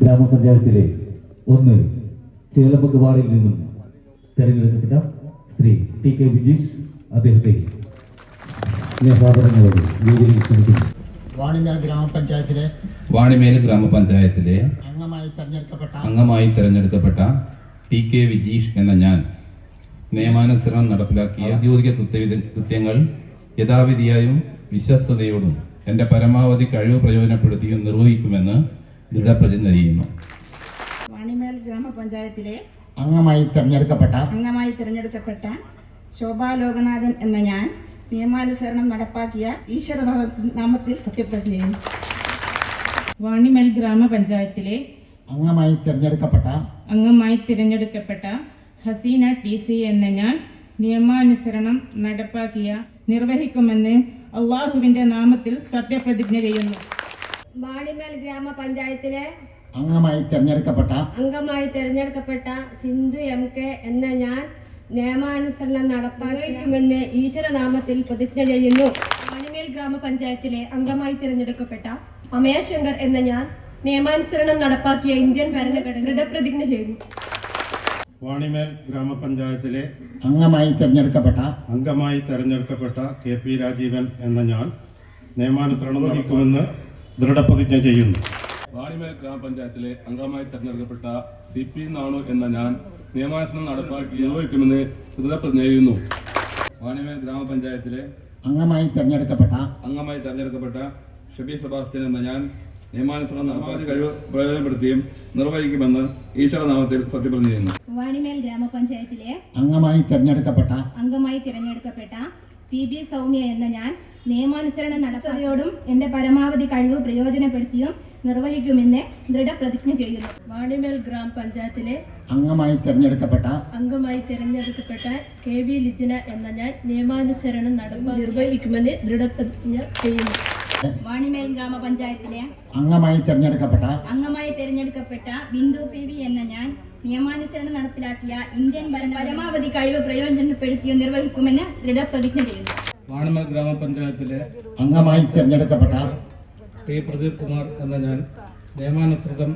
ഗ്രാമപഞ്ചായത്തിലെ ഒന്ന് ചേലമ്പക്ക് വാർഡിൽ നിന്നും തെരഞ്ഞെടുക്കപ്പെട്ട ശ്രീ ടി കെ വിജീഷ് അദ്ദേഹത്തെ സ്നേഹാദരങ്ങളോട് വേദിയിൽ ക്ഷണിക്കുന്നു. വാണിമേൽ ഗ്രാമപഞ്ചായത്തിലെ വാണിമേൽ ഗ്രാമപഞ്ചായത്തിലെ അംഗമായി തെരഞ്ഞെടുക്കപ്പെട്ട അംഗമായി തെരഞ്ഞെടുക്കപ്പെട്ട ടി കെ വിജീഷ് എന്ന ഞാൻ നിയമാനുസരണം നടപ്പിലാക്കിയ ഔദ്യോഗിക കൃത്യവിധ- കൃത്യങ്ങൾ യഥാവിധിയായും വിശ്വസ്തയോടും എന്റെ പരമാവധി കഴിവ് പ്രയോജനപ്പെടുത്തിയും നിർവഹിക്കുമെന്ന് ദൃഢപ്രതിജ്ഞ ചെയ്യുന്നു. വാണിമേൽ ഗ്രാമപഞ്ചായത്തിലെ അംഗമായി തിരഞ്ഞെടുക്കപ്പെട്ട അംഗമായി തിരഞ്ഞെടുക്കപ്പെട്ട ശോഭാ ലോകനാഥൻ എന്ന ഞാൻ നിയമാനുസരണം നടപ്പാക്കിയ ഈശ്വര നാമത്തിൽ സത്യപ്രതിജ്ഞ ചെയ്യുന്നു വാണിമേൽ ഗ്രാമപഞ്ചായത്തിലെ അംഗമായി തിരഞ്ഞെടുക്കപ്പെട്ട അംഗമായി തിരഞ്ഞെടുക്കപ്പെട്ട ഹസീന ടി സി എന്ന ഞാൻ നിയമാനുസരണം നടപ്പാക്കിയ നിർവഹിക്കുമെന്ന് അള്ളാഹുവിന്റെ നാമത്തിൽ സത്യപ്രതിജ്ഞ ചെയ്യുന്നു. മാണിമേൽ ഗ്രാമപഞ്ചായത്തിലെ അംഗമായി തെരഞ്ഞെടുക്കപ്പെട്ട അംഗമായി തെരഞ്ഞെടുക്കപ്പെട്ട സിന്ധു എം കെ എന്ന ഞാൻ നിയമാനുസരണം നടപ്പാക്കുമെന്ന് ഈശ്വരനാമത്തിൽ പ്രതിജ്ഞ ചെയ്യുന്നു. മാണിമേൽ ഗ്രാമപഞ്ചായത്തിലെ അംഗമായി തിരഞ്ഞെടുക്കപ്പെട്ട അമയശങ്കർ എന്ന ഞാൻ നിയമാനുസരണം നടപ്പാക്കിയ ഇന്ത്യൻ ഭരണഘടന ദൃഢപ്രതിജ്ഞ ചെയ്യുന്നു. വാണിമേൽ ഗ്രാമപഞ്ചായത്തിലെ അംഗമായി തിരഞ്ഞെടുക്കപ്പെട്ട അംഗമായി തിരഞ്ഞെടുക്കപ്പെട്ട കെ പി രാജീവൻ എന്ന ഞാൻ നിയമാനുസരണം വഹിക്കുമെന്ന് ദൃഢപ്രതിജ്ഞ ചെയ്യുന്നു. വാണിമേൽ ഗ്രാമപഞ്ചായത്തിലെ അംഗമായി തെരഞ്ഞെടുക്കപ്പെട്ട സി പി നാണു എന്ന ഞാൻ നിയമാനുസരണം നടപ്പാക്കി നിർവഹിക്കുമെന്ന് ദൃഢപ്രതിജ്ഞ ചെയ്യുന്നു. വാണിമേൽ ഗ്രാമപഞ്ചായത്തിലെ അംഗമായി തെരഞ്ഞെടുക്കപ്പെട്ട അംഗമായി തെരഞ്ഞെടുക്കപ്പെട്ട ഷബി സെബാസ്റ്റ്യൻ എന്ന ഞാൻ നിയമാനുസരണം നടപ്പാക്കി കഴിവ് പ്രയോജനപ്പെടുത്തിയും നിർവഹിക്കുമെന്ന് ഈശ്വരനാമത്തിൽ സത്യപ്രതിജ്ഞ ചെയ്യുന്നു. വാണിമേൽ ഗ്രാമപഞ്ചായത്തിലെ അംഗമായി തെരഞ്ഞെടുക്കപ്പെട്ട അംഗമായി തിരഞ്ഞെടുക്കപ്പെട്ട പി ബി സൗമ്യ എന്ന ഞാൻ നിയമാനുസരണ നടപടിയോടും എന്റെ പരമാവധി കഴിവ് പ്രയോജനപ്പെടുത്തിയും നിർവഹിക്കുമെന്ന് ദൃഢപ്രതിജ്ഞ ചെയ്യുന്നു. വാണിമേൽ ഗ്രാമപഞ്ചായത്തിലെ അംഗമായി തിരഞ്ഞെടുക്കപ്പെട്ട അംഗമായി തിരഞ്ഞെടുക്കപ്പെട്ട കെ വി ലിജിന എന്ന ഞാൻ നിയമാനുസരണം നടപ്പാ നിർവഹിക്കുമെന്ന് ദൃഢപ്രതിജ്ഞ ചെയ്യുന്നു. വാണിമേൽ ഗ്രാമപഞ്ചായത്തിലെ അംഗമായി തിരഞ്ഞെടുക്കപ്പെട്ട അംഗമായി തിരഞ്ഞെടുക്കപ്പെട്ട ബിന്ദു പി വി എന്ന ഞാൻ നിയമാനുസരണം നടപ്പിലാക്കിയ ഇന്ത്യൻ ഭരണ പരമാവധി കഴിവ് പ്രയോജനപ്പെടുത്തിയും നിർവഹിക്കുമെന്ന് ദൃഢപ്രതിജ്ഞ ചെയ്യുന്നു. വാണിമേൽ ഗ്രാമപഞ്ചായത്തിലെ അംഗമായി തിരഞ്ഞെടുക്കപ്പെട്ട ടി. പ്രദീപ് കുമാർ എന്ന ഞാൻ നിയമാനുസൃതം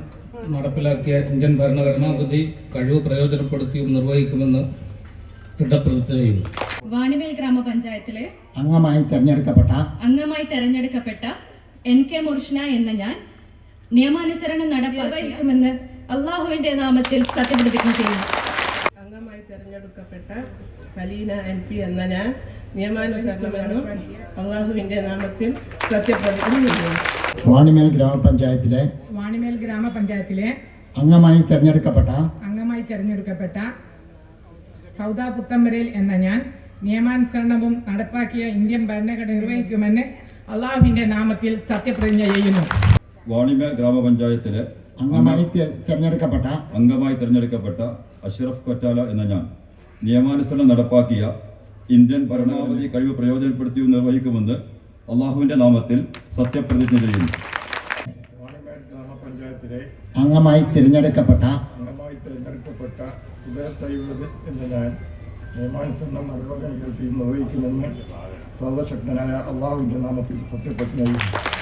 നടപ്പിലാക്കിയ ഇന്ത്യൻ ഭരണഘടനാ വിധി കഴിവ് പ്രയോജനപ്പെടുത്തിയും നിർവഹിക്കുമെന്ന് ദൃഢപ്രതിജ്ഞ ചെയ്യുന്നു വാണിമേൽ ഗ്രാമപഞ്ചായത്തിലെ അംഗമായി തെരഞ്ഞെടുക്കപ്പെട്ട അംഗമായി തെരഞ്ഞെടുക്കപ്പെട്ട എൻ. കെ. മുർഷ്ന എന്ന ഞാൻ നിയമാനുസരണം നടപ്പിലാക്കുമെന്ന് അള്ളാഹുവിന്റെ നാമത്തിൽ സത്യപ്രതിജ്ഞ ചെയ്യുന്നു. തിരഞ്ഞെടുക്കപ്പെട്ട സലീന എൻ പി എന്ന ഞാൻ നിയമാനുസരണമെന്നും അള്ളാഹുവിന്റെ നാമത്തിൽ സത്യപ്രതിജ്ഞ ചെയ്യുന്നു. വാണിമേൽ ഗ്രാമപഞ്ചായത്തിലെ വാണിമേൽ ഗ്രാമപഞ്ചായത്തിലെ അംഗമായി തിരഞ്ഞെടുക്കപ്പെട്ട അംഗമായി തിരഞ്ഞെടുക്കപ്പെട്ട സൗദാ പുത്തമ്പരയിൽ എന്ന ഞാൻ നിയമാനുസരണവും നടപ്പാക്കിയ ഇന്ത്യൻ ഭരണഘടന നിർവഹിക്കുമെന്ന് അള്ളാഹുവിന്റെ നാമത്തിൽ സത്യപ്രതിജ്ഞ ചെയ്യുന്നു. വാണിമേൽ ഗ്രാമപഞ്ചായത്തിലെ അംഗമായി തിരഞ്ഞെടുക്കപ്പെട്ട തെരഞ്ഞെടുക്കപ്പെട്ട അംഗമായി തിരഞ്ഞെടുക്കപ്പെട്ട അഷ്റഫ് കൊറ്റാല എന്ന ഞാൻ. നിയമാനുസരണം നടപ്പാക്കിയ ഇന്ത്യൻ ഭരണാവധി കഴിവ് പ്രയോജനപ്പെടുത്തി നിർവഹിക്കുമെന്ന് അള്ളാഹുവിന്റെ നാമത്തിൽ സത്യപ്രതിജ്ഞ ചെയ്യുന്നു. ഗ്രാമപഞ്ചായത്തിലെ അംഗമായി തിരഞ്ഞെടുക്കപ്പെട്ട അംഗമായി തിരഞ്ഞെടുക്കപ്പെട്ട സുബേർ എന്ന ഞാൻ നിയമാനുസരണം നിർവഹിക്കുമെന്ന് സർവശക്തനായ അള്ളാഹുവിന്റെ നാമത്തിൽ സത്യപ്രതിജ്ഞ ചെയ്യുന്നു.